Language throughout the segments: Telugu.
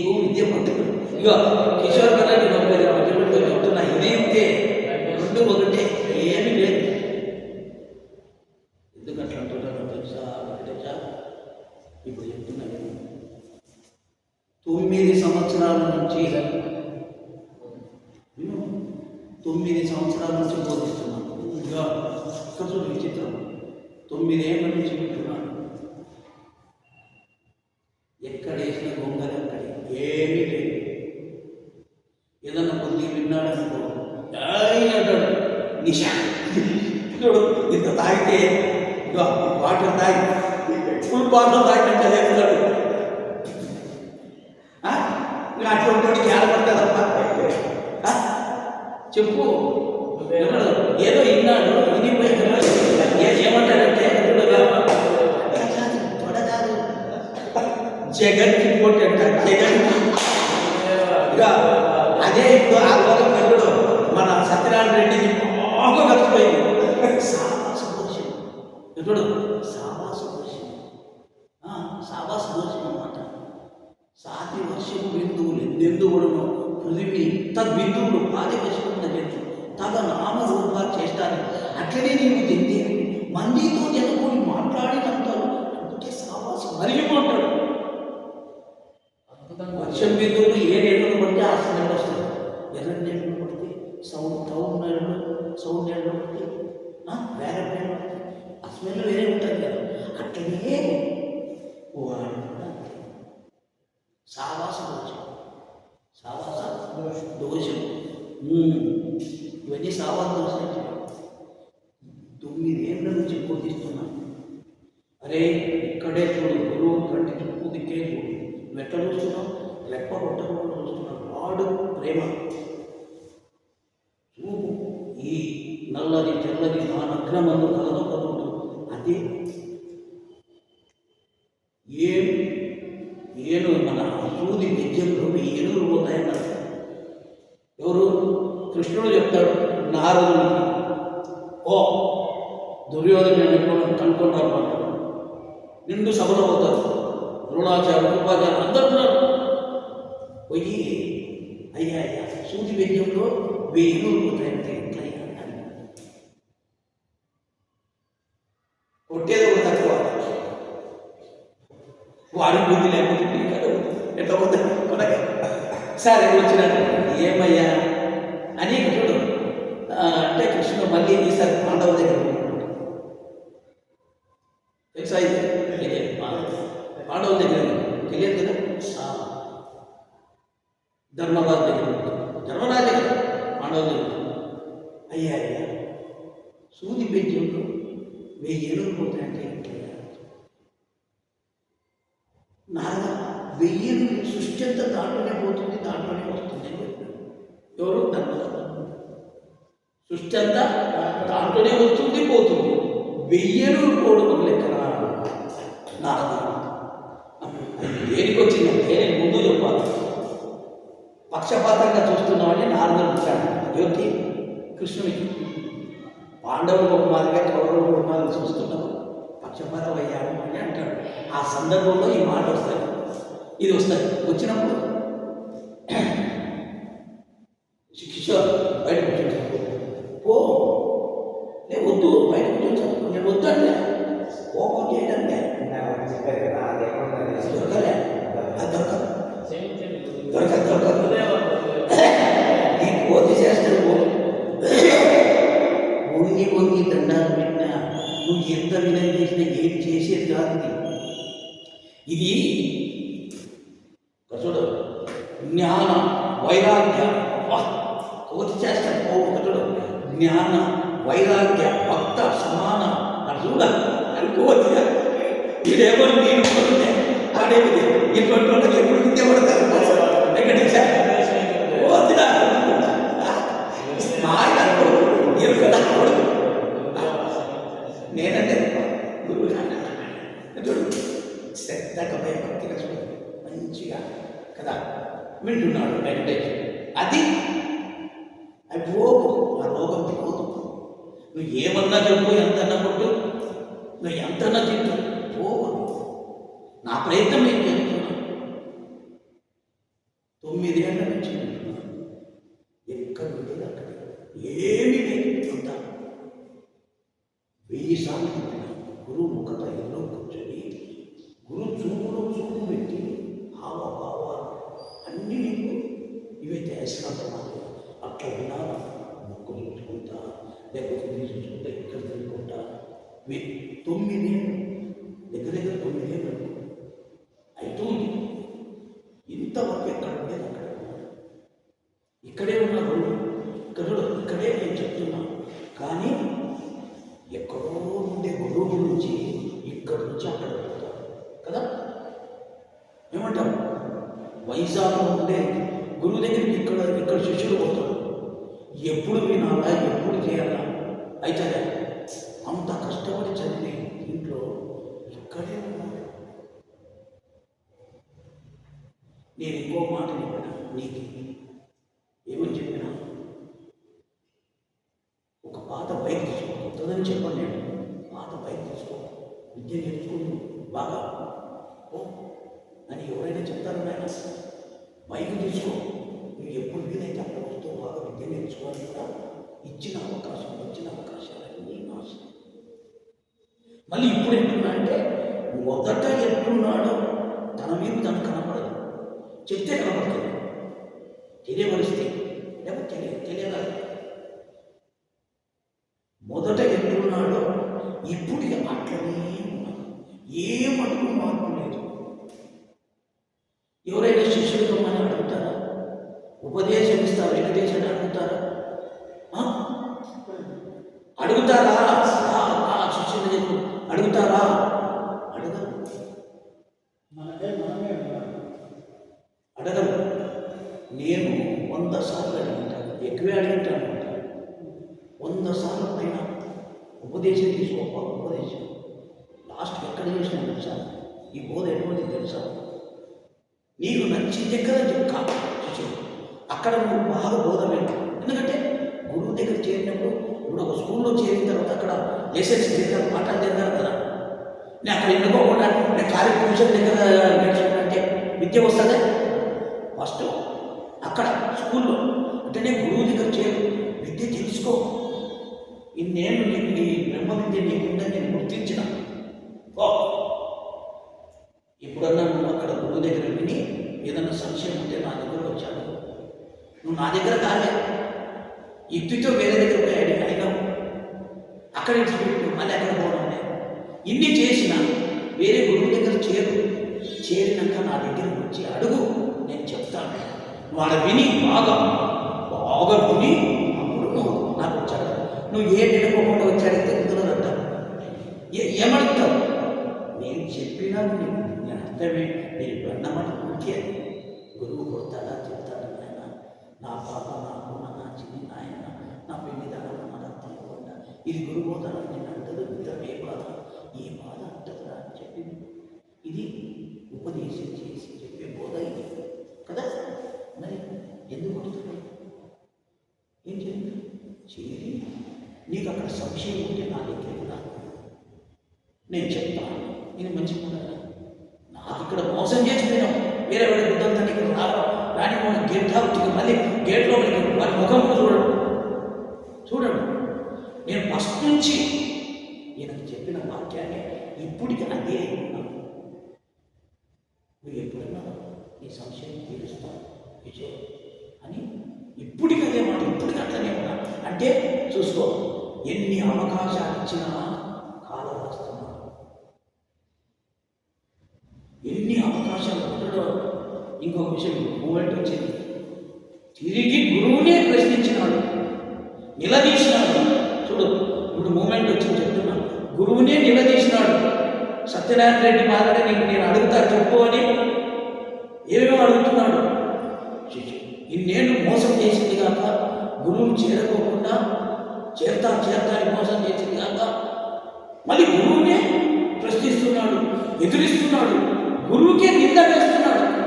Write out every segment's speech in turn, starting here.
నీకు విద్య పట్టదు ఇక కిషోర్ కదా నేను ఒక మధ్యలో చెప్తున్నా ఇదేంటే రెండు ఒకటే ఏమీ లేదు ఎందుకు అట్లా అంటున్నారో తెలుసా ఒకటి తెలుసా ఇప్పుడు చెప్తున్నా విను. తొమ్మిది సంవత్సరాల నుంచి విను. తొమ్మిది సంవత్సరాల నుంచి బోధిస్తున్నాను ఇంకా ఇక్కడ చూడు విచిత్రం తొమ్మిదేళ్ళ నుంచి వింటున్నాను ఎక్కడ వేసిన గొంగలు అక్కడే ఏమీ లేదు ఏదన్నా కొద్ది విన్నాడనుకో "ఏయ్" అంటాడు నిషా చూడు ఇంత తాగితే వాటర్ తాగి ఫుల్ బాటిల్ తాగినట్టు? ఇంకా అటువంటి కేలపడతా తప్ప ఆ? చెప్పు? ఏదో విన్నాడు వినిపోయి ఏమంటాడంటే చూడగా, "తొడ కాదు, తొడ కాదు. జగన్ రిపోర్ట్ అంట జగన్ ఇక అదే ఇప్పుడు ఆ రోజు పెట్టుడు మన సత్యనారాయణ రెడ్డికి బాగా కలిసిపోయింది సావాస దోషం ఇప్పుడు సావాస వర్షం ఆ, సావాస దోషం అన్నమాట. సాతి వర్షము బిందువులు ఎందెందువులను పృథివీ తద్బిందువులు ఆది వర్షమున్న జంతు తగ నామ రూప చేస్తాను అట్లనే నీవు తింది మందితో జనకుని మాట్లాడినంతలో అంటే సావాసం మరియు అంటాడు వర్షం బిందువులు ఏ నీళ్ళను పడితే ఆ స్మెల్ వస్తుంది ఎర్రని నీళ్ళు పడితే సౌండ్ టౌన్ నీళ్ళు సౌండ్ నీళ్ళు పడితే ఆ, వేరే నీళ్ళు పడితే ఆ స్మెల్ వేరే ఉంటుంది కదా అట్లనే వాడు కూడా అంతే. సావాస దోషం సావాస దోషం. ఉమ్. ఇవన్నీ సావాస దోషం తొమ్మిదేళ్ళ నుంచి బోధిస్తున్నాను అరే ఇక్కడే చూడు గురువు కంటి చుట్టూ దిక్కే చూడు. నువ్వు ఎట్లా చూస్తున్నావు? రెప్ప కొట్టకుండా చూస్తున్నావు వాడు ప్రేమ. చూపు. ఈ నల్లది తెల్లది నా నగ్నమందు కలదు అది అదే ఏం? ఏను మన అసూది విద్యంలో ఏనుగులు పోతాయన్నారు ఎవరు కృష్ణుడు చెప్తాడు నారదునికి ఓ దుర్యోధన కనుక్కొని రమ్మంటాడు నిండు సభలో పోతారు. ద్రోణాచార్య ఉపాధ్యాయులు అందరు ఉన్నారు. పోయి అయ్యా అయ్యా సూది వెయ్యంలో వెయ్యి నూరు పోతాయంటే ఎట్లయ్యా కొట్టేది ఒక తక్కువ. వాడి బుద్ధి లేకపోతే ఎట్లా పోతుంది? ఎట్లా సరే వచ్చినాడు ఏమయ్యా? అంటే కృష్ణుడు మళ్ళీ ఈసారి పాండవ దగ్గర ఉన్నాడు. తెలుసా ఇది తెలియదు. పా- పాండవుల దగ్గర తెలియదు కదా ఆ. ధర్మరాజు దగ్గర ఉన్నాడు. ధర్మరాజు దగ్గర పాండవుల దగ్గర అయ్యా అయ్యా సూది పెంచంలో వెయ్యి ఏనుగులు పోతాయంటే ఎట్లయ్యా? నాన్న వెయ్యి సృష్టి అంతా దాంట్లోనే పోతుంది దాంట్లోనే వస్తుంది అని చెప్పాడు. ఎవరు ధర్మరాజు సృష్టి అంతా దాంట్లోనే వస్తుంది పోతుంది. వెయ్యను పోవడం లెక్కన నారద. దేనికి వచ్చిందంటే నేను ముందు చెప్పాలి. పక్షపాతంగా చూస్తున్నామని నారదుడు వచ్చాడు ఎవరికి కృష్ణుడికి పాండవులు ఒక మాదిరిగా కౌరవులు ఒక మాదిరిగా చూస్తున్నాం. పక్షపాతం అయ్యాడు అని అంటాడు. ఆ సందర్భంలో ఈ మాట వస్తాయి ఇది వస్తుంది. వచ్చినప్పుడు కిషోర్ బయట కూర్చొని పో నేను వద్దు బయటకు కూర్చొని నేను వద్దు అంటే కోపం చేయడంటే దొరకలే అది దొరకదు. దొరకదు దొరకదు. నీ కోతి చేస్తాడు పో. వంగి వంగి దండాలు పెట్టినా నువ్వు ఎంత వినయం చేసినా ఏం చేసేది కాదు ఇది ఇది ఇక్కడ చూడు జ్ఞాన వైరాగ్య వా, కోతి చేస్తాడు పో ఇక్కడ చూడు జ్ఞాన వైరాగ్య భక్త సమాన అది చూడ అది కోతి ఇదేమో నేను కొనుంటే ఆడేది ఇటువంటి వాళ్ళకి ఎప్పుడు విద్య పడతారు వెంకటేశ కోతిరా మా ఆయన కొడుకు, ఈయన కదా కొడుకు. నేనంటే గురువు చూడు శ్రద్ధగా భయభక్తిగా చూడు మంచిగా కదా వింటున్నాడు వెంకటేష్ అది అది పోదు ఆ రోగం పోదు నువ్వు ఏమన్నా ఎంతన్నా కొట్టు. నువ్వు ఎంతన్నా తిట్టు. పోవను నా ప్రయత్నం నేను చేస్తున్నాను. తొమ్మిదేళ్ళ నుంచి వింటున్నాను. ఎక్కడ ఉండేది అక్కడ ఏమీ లేదు. అంతా వెయ్యి సార్లు గురువు ముఖత ఎన్నో కూర్చొని గురు చూపులో చూపు పెట్టి హావభావాలు అన్నీ నీకు ఇవైతే అయస్కాంతమాలు అట్లా వినాలా. లేకపోతే ఇది ఇక్కడ తిరుగుకుంటా మీ తొమ్మిదేళ్ళు దగ్గర దగ్గర తొమ్మిదేళ్ళు అనుకో. అవుతుంది ఇంతవరకు ఎక్కడ ఉండేది అక్కడ ఇక్కడే ఉన్న గురువు ఇక్కడ ఇక్కడే నేను చెప్తున్నా కానీ ఎక్కడో ఉండే గురువు గురించి ఇక్కడ నుంచి అక్కడ పోతారు కదా ఏమంటారు వైజాగ్లో ఉండే గురువు దగ్గరికి ఇక్కడ ఇక్కడ శిష్యులు పోతారు ఎప్పుడు వినాలా ఎప్పుడు చేయాలా అయితే అంత కష్టపడి చదివి ఇంట్లో ఇక్కడే ఉన్నాడు? నేను ఇంకో మాట చెప్పిన? నీకు ఏమని చెప్పినా? ఒక పాత బైక్ తీసుకో. కొత్తదని నేను. పాత బైక్ తీసుకో. విద్య నేర్చుకుంటూ. బాగా. ఓ అని ఎవరైనా చెప్తారు నాయన? బైక్ తీసుకో. ఎప్పుడు వీలైతే అప్పుడు వస్తూ బాగా విద్య నేర్చుకోవాలి కూడా ఇచ్చిన అవకాశం వచ్చిన అవకాశాలన్నీ నాశనం. మళ్ళీ ఇప్పుడు ఎట్లున్నా అంటే మొదట ఎట్లున్నాడో తన మీద తను కనపడదు. చెప్తే కనపడుతుంది తెలియవలిస్తే లేకపోతే తెలియ తెలియదా? మొదట ఎట్లున్నాడో ఇప్పుడు అట్లనే ఉన్నాడు. ఏ మటుకు మార్పు లేదు. ఎవరైనా శిష్యులు రమ్మని ఉపదేశం ఇస్తా వెంకటేశ్వరుని అడుగుతారా? అడుగుతారా చెప్పు. అడుగుతారా? అడగరు. ఉండాలి. అడగరు. నేను వంద సార్లు అడుగుతాను ఎక్కువే అడుగుతాను వంద సార్లు పైన ఉపదేశం తీసుకోప ఉపదేశం. లాస్ట్ ఎక్కడ చేసినా తెలుసా? ఈ బోధ ఎటువంటి తెలుసా? నీకు నచ్చిన దగ్గర శిష్యుడు అక్కడ నువ్వు బాగా బోధ ఎందుకంటే గురువు దగ్గర చేరినప్పుడు ఇప్పుడు ఒక స్కూల్లో చేరిన తర్వాత అక్కడ లెసన్స్ చేరిన పాఠాలు చదివారు కదా. నేను అక్కడ ఎన్నుకోకుండా నేను కార్యక్రమం దగ్గర నేర్చుకుంటే విద్య వస్తుంది? ఫస్ట్ అక్కడ స్కూల్లో అంటే నేను గురువు దగ్గర చేరు విద్య తెలుసుకో. ఇన్నేళ్ళు నీకు నీ బ్రహ్మ విద్య నీకుందని నేను గుర్తించిన. ఓ ఎప్పుడన్నా నువ్వు అక్కడ గురువు దగ్గర విని ఏదన్నా సంశయం ఉంటే నా దగ్గర వచ్చాను నువ్వు నా దగ్గర కాలే. ఎత్తుతో వేరే దగ్గర పోయాడు అడిగి అడిగావు అక్కడ ఇచ్చిపెట్టు మళ్ళీ అక్కడ పోవడం ఇన్ని చేసిన వేరే గురువు దగ్గర చేరు. చేరినాక నా దగ్గర వచ్చి అడుగు నేను చెప్తాను. వాడు విని బాగా బాగా విని అప్పుడు నువ్వు నాకు వచ్చాడు. నువ్వు ఏ నిలబడకుండా వచ్చాడైతే కుదరదంట ఏ ఏమడుగుతావు? నేను చెప్పినా నేను అర్థమే నేను వెళ్ళమని అన్నమాట గురువు కొడతాడా చెప్తాడా? నా పాప నా అమ్మ నా చిన్ని నాయన నా పెళ్ళి దాని నా రక్తం కూడా ఇది గురు బోధన నేను అంటదు ఇద్దరు ఏ బాధ. ఏ బాధ అంటదా అని చెప్పి ఇది ఉపదేశం చేసి చెప్పే బోధ ఇది. కదా? మరి ఎందుకు ఉంటుంది ఏం చేయండి చేరి నీకు అక్కడ సంశయం ఉంటే నా దగ్గరికి రా. నేను చెప్తాను. నేను మంచిగా నాకు ఇక్కడ మోసం చేసిపోయినాం వేరే వేరే బుద్ధంతా నీకు రావడం రాని మనం గేట్ అవుట్ మళ్ళీ గేట్లో వాడి ముఖం కూడా చూడడం. చూడండి. నేను ఫస్ట్ నుంచి ఈయనకు చెప్పిన వాక్యాన్ని ఇప్పటికి అదే ఉన్నాను నువ్వు ఎప్పుడన్నా నీ సంశయం తీరుస్తావు విజయ్ అని ఇప్పటికి అదే మాట ఇప్పటికి అట్లనే ఉన్నా. అంటే చూసుకో ఎన్ని అవకాశాలు ఇచ్చినా కాలం వస్తున్నాడు ఎన్ని అవకాశాలు ఉండడో ఇంకొక విషయం మూమెంట్ వచ్చింది తిరిగి గురువునే ప్రశ్నించినాడు నిలదీసినాడు చూడు ఇప్పుడు మూమెంట్ వచ్చింది చెప్తున్నా గురువునే నిలదీసినాడు సత్యనారాయణ రెడ్డి మాట్లాడే నీకు నేను అడుగుతా చెప్పు అని ఏమేమో అడుగుతున్నాడు శిష్యుడు ఇన్నేళ్ళు మోసం చేసింది కాక గురువుని చేస్తా చేరతా అని మోసం చేసింది కాక మళ్ళీ గురువునే ప్రశ్నిస్తున్నాడు ఎదురిస్తున్నాడు గురువుకే నింద వేస్తున్నాడు.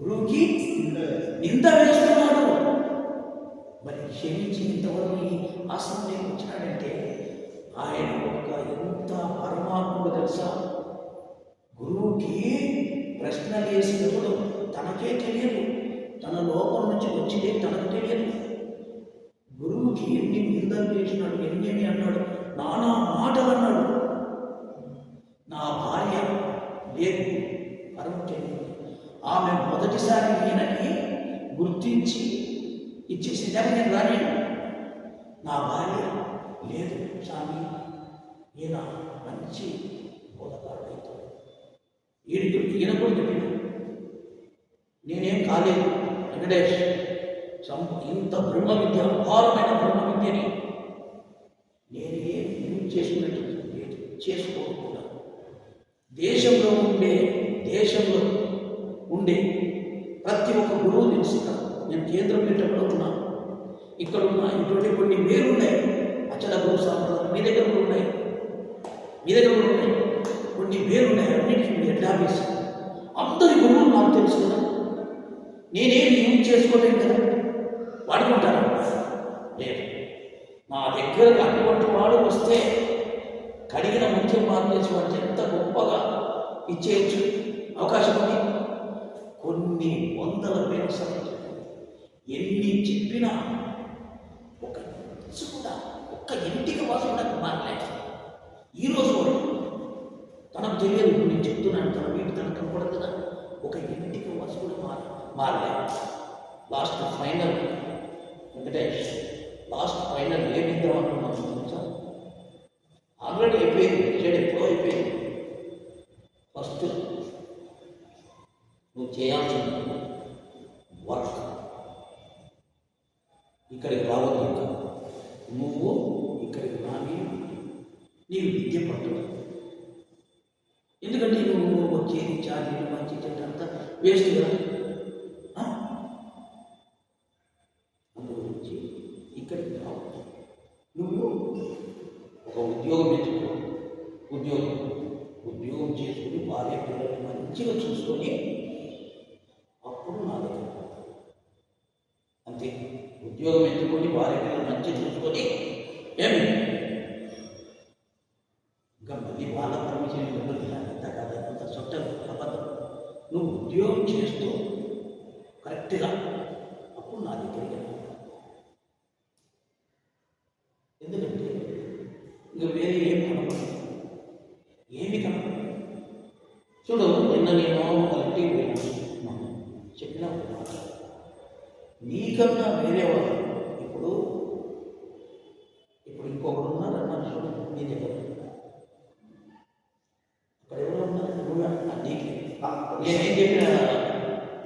గురువుకి నింద వేస్తున్నాడు. మరి క్షమించి ఇంతవరకు ఈ వచ్చినాడంటే ఆయన ఒక ఎంత పరమాత్ముడు తెలుసా? గురువుకి ప్రశ్న వేసినప్పుడు తనకే తెలియదు. తన లోపం నుంచి వచ్చిందే తనకు తెలియదు. గురువుకి ఎన్ని నిందలు చేసినాడు ఎన్ని అన్నాడు నానా మాటలు అన్నాడు. నా భార్య లేదు పరమటే ఆమె మొదటిసారి ఈయనని గుర్తించి ఇచ్చేసింది అని నేను రాలేను నా భార్య లేదు స్వామి. ఈయన మంచి బోధకారుడు అవుతాడు ఈయనకి ఈయన కూడా చెప్పిండు నేనేం కాలేదు వెంకటేష్ సం ఇంత బ్రహ్మ విద్య అపారమైన బ్రహ్మ విద్యని నేను ఏం చేసుకున్నట్టు చేసుకోకుండా దేశంలో ఉండే దేశంలో ఉండే ప్రతి ఒక్క గురువు తెలుసు నేను కేంద్ర పీఠంలో ఉన్నాను ఇక్కడ ఉన్న ఇటువంటి కొన్ని వేలు అచల గురు సాంప్రదాయం మీ దగ్గర కూడా ఉన్నాయి. మీ దగ్గర కూడా ఉన్నాయి. కొన్ని వేలు అన్నింటికి అన్నిటికీ హెడ్ ఆఫీస్ అందరి గురువులు నాకు తెలుసుకున్నాను నేనేమి నేనేం యూజ్ చేసుకోలేను కదా? వాడుకుంటాను లేదు. మా దగ్గరకు అటువంటి వాడు వస్తే కడిగిన ముఖ్యం మార్చేసి వాడికి ఎంత గొప్పగా ఇచ్చేయచ్చు? అవకాశం ఉంది? కొన్ని వందల వేల ఎన్ని చెప్పినా ఒక కూడా ఒక్క ఇంటికి వాసు కూడా మారలేదు ఈరోజు కూడా తనకు తెలియదు. నేను చెప్తున్నాను తన వీటి తనకు కనపడదు కదా. ఒక ఇంటికి వసూలు కూడా మార మారలేదు last final Venkatesh last final ఏమి ఇద్దాం అనుకున్నాను తెలుసా? ఆల్రెడీ అయిపోయింది. డిసైడ్ ఎప్పుడో అయిపోయింది. ఫస్ట్ నువ్వు చేయాల్సిన వర్క్ ఇక్కడికి రావద్దు నువ్వు ఇక్కడికి రాని నీకు విద్య పట్టు వచ్చేది చార్జీలు మంచి చెడ్డ అంతా వేస్ట్ కదా? అందు గురించి ఇక్కడికి రావు. నువ్వు ఒక ఉద్యోగం ఎత్తుకో ఉద్యోగం. ఉద్యోగం చేసుకుని భార్య పిల్లల్ని మంచిగా చూసుకొని అప్పుడు నా దగ్గర రా. అంతే ఉద్యోగం ఎత్తుకొని భార్య పిల్లలు మంచిగా చూసుకొని ఏమి ఇంకా మళ్ళీ వాళ్ళ పర్మిషన్ ఇవ్వదు అంత కాదు అంత చుట్ట అబద్ధం నువ్వు ఉద్యోగం చేస్తూ కరెక్ట్గా అప్పుడు నా దగ్గరికి ఎందుకంటే ఇంకా వేరే ఏం కనపడదు. ఏమి కనపడదు. చూడు నిన్న నేను ఒక చెప్పిన నీకన్నా వేరే వాళ్ళు ఇప్పుడు ఇప్పుడు ఇంకొకరు ఉన్నారన్నా చూడు నీ దగ్గర. అక్కడ ఎవరు ఉన్నారు నువ్వు అన్నా నేనేం చెప్పిన?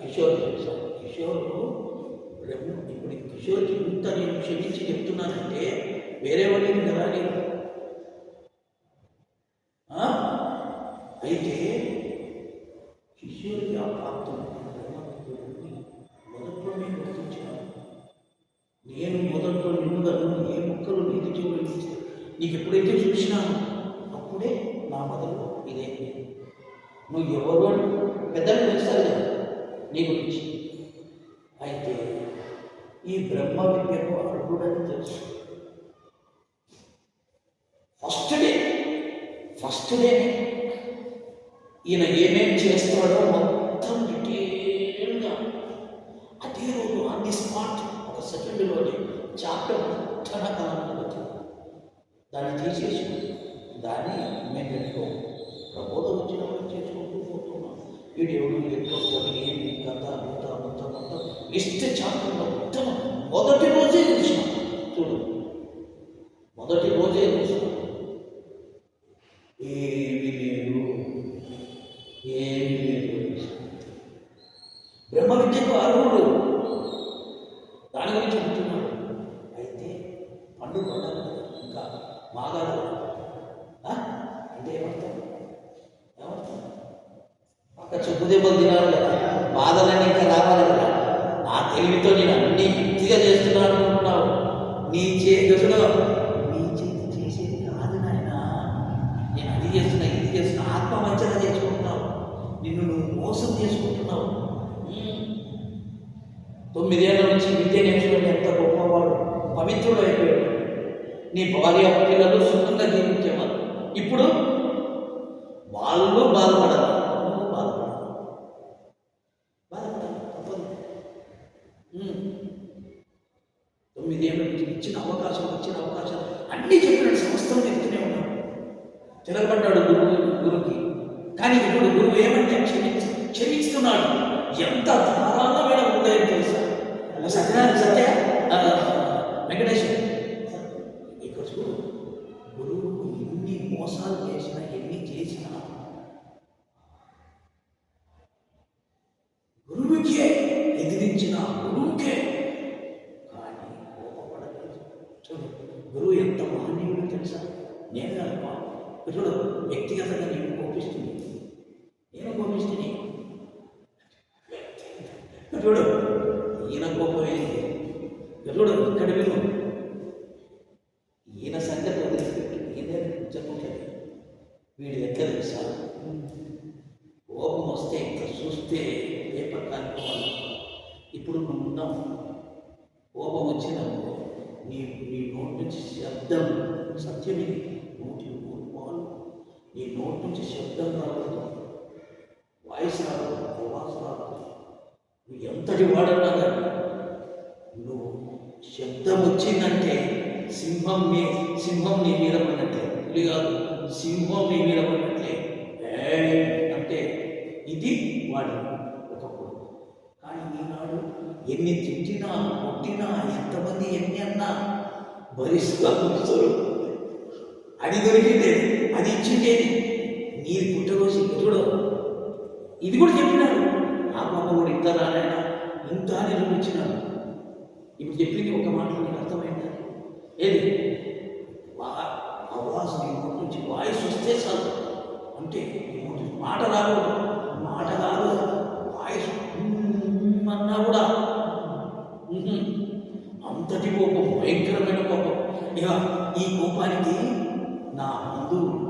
కిషోర్ తెలుసా? కిషోర్ ఇప్పుడు కిషోర్ ఇంత నేను క్షమించి చెప్తున్నానంటే వేరే వాళ్ళకి కదా నేను అయితే కిషోర్కి ఆ ప్రాప్తం బ్రహ్మవిద్యుడిని మొదట్లోనే గుర్తించాను నేను మొదట్లో నిన్ను నువ్వు ఏ మొక్కలు నీతి చూపించాను నీకు ఎప్పుడైతే చూసినాను అప్పుడే నా మొదలు ఇదే. నువ్వు ఎవరు పెద్దలు తెలుస్తారు కదా నీ గురించి. అయితే ఈ బ్రహ్మ విద్యకు అర్హుడని తెలుసు. ఫస్ట్ డే ఫస్ట్ డే ఈయన ఏమేం చేస్తాడో మొత్తం డీటెయిల్గా అదే రోజు ఆన్ ది స్పాట్ ఒక సెకండ్లోనే చాప్టర్ మొత్తం కాలంలో దాన్ని తీసేసి దాన్ని మేము పెట్టుకోము ప్రబోధం వచ్చినప్పుడు చేసుకుంటూ పోతున్నాం. వీడు ఎవడు ఎట్లా ఏమి కథ అంత అంత అంత లిస్ట్ చాప్టర్ మొత్తం మొదటి రోజే చూసిన. చూడు. మొదటి రోజే చూసిన. ఏమి లేదు. ఏమి లేదు. బ్రహ్మ విద్యకు అర్హుడు దాని గురించి చెబుతున్నాడు అయితే పండు పండాలి కదా, ఇంకా మాగాలి కదా. ఆ? అంటే ఏమర్థం ఏమర్థం పక్క చెప్పు దెబ్బలు తినాలి కదా బాధలన్నీ ఇంకా రావాలి కదా నా తెలివితో నేను అన్ని యుక్తిగా చేస్తున్నాను అనుకుంటున్నావు నీ చేతిలో నీ చేతి చేసేది కాదు నాయన నేను అది చేస్తున్నా ఇది చేస్తున్నా ఆత్మవంచన చేసుకుంటున్నావు నిన్ను నువ్వు మోసం చేసుకుంటున్నావు. తొమ్మిదేళ్ళ నుంచి విద్య నేర్చుకుని ఎంత గొప్పవాడు పవిత్రుడు అయిపోయాడు. నీ భార్య పిల్లలు సుఖంగా జీవించేవారు ఇప్పుడు వాళ్ళు బాధపడాలి. బాధపడాలి. బాధపడాలి. తప్పదు. తొమ్మిదేళ్ళ నుంచి ఇచ్చిన అవకాశం వచ్చిన అవకాశం అన్నీ చెప్పినట్టు సమస్తం చెప్తూనే ఉన్నాడు తిరగబడ్డాడు కానీ ఇప్పుడు గురువు ఏమంటే క్షమించ క్షమిస్తున్నాడు ఎంత ధారాళమైన హృదయం తెలుసా? సత్య సత్య వెంకటేశ్వర. ఇక్కడ చూడు గురువు ఎన్ని మోసాలు చేసినా ఎన్ని చేసినా గురువుకే ఎదిరించిన గురువుకే. కానీ కోపపడలేదు. చూడు గురువు ఎంత మహనీయుడు తెలుసా? నేను కాదు మా- వ్యక్తిగతంగా నేను కోపిస్తుంది నేను కోపిస్తుంది చూడు ఈయన కోపమే ఏంటి? ఇక్కడ విను. ఈయన సంగతి వదిలిపెట్టు. ఈయన చెప్పట్లేదు వీడి ఎక్కడ తెలుసా? కోపం వస్తే ఇక్కడ చూస్తే పేపర్ కాలిపోవాలి ఇప్పుడు నువ్వు ఉన్నావు. కోపం వచ్చినప్పుడు నీ నీ నోటి నుంచి శబ్దం సత్యమే ఇది నోటి నీ నోటి నుంచి శబ్దం రావద్దు. వాయిస్ రావద్దు. ప్రవాస రావద్దు. నువ్వు ఎంతటి వాడన్నా కానీ నువ్వు శబ్దం వచ్చిందంటే సింహం మీ సింహం నీ మీద పడినట్లే. పులి కాదు సింహం నీ మీద పడినట్లే. అంటే ఇది వాడి ఒకప్పుడు కానీ ఈనాడు ఎన్ని తిట్టినా కొట్టినా ఎంతమంది ఎన్ని అన్నా భరిస్తూ అది దొరికిందే అది ఇచ్చిందే నీ పుట్టరోజు చూడు ఇది కూడా చెప్పినాడు ఆ పాప కూడా ఇంత రానైనా ఇంత నిర్మించినాడు ఇప్పుడు చెప్పింది ఒక మాట నీకు అర్థమైందా? ఏది? వా అవాజ్ నీ నోటి నుంచి వాయిస్ వస్తే చాలు. అంటే నోటి మాట రాదు. మాట రాదు. వాయిస్ అన్నా కూడా. అంతటి కోపం భయంకరమైన కోపం. ఇక ఈ కోపానికి నా బంధువులు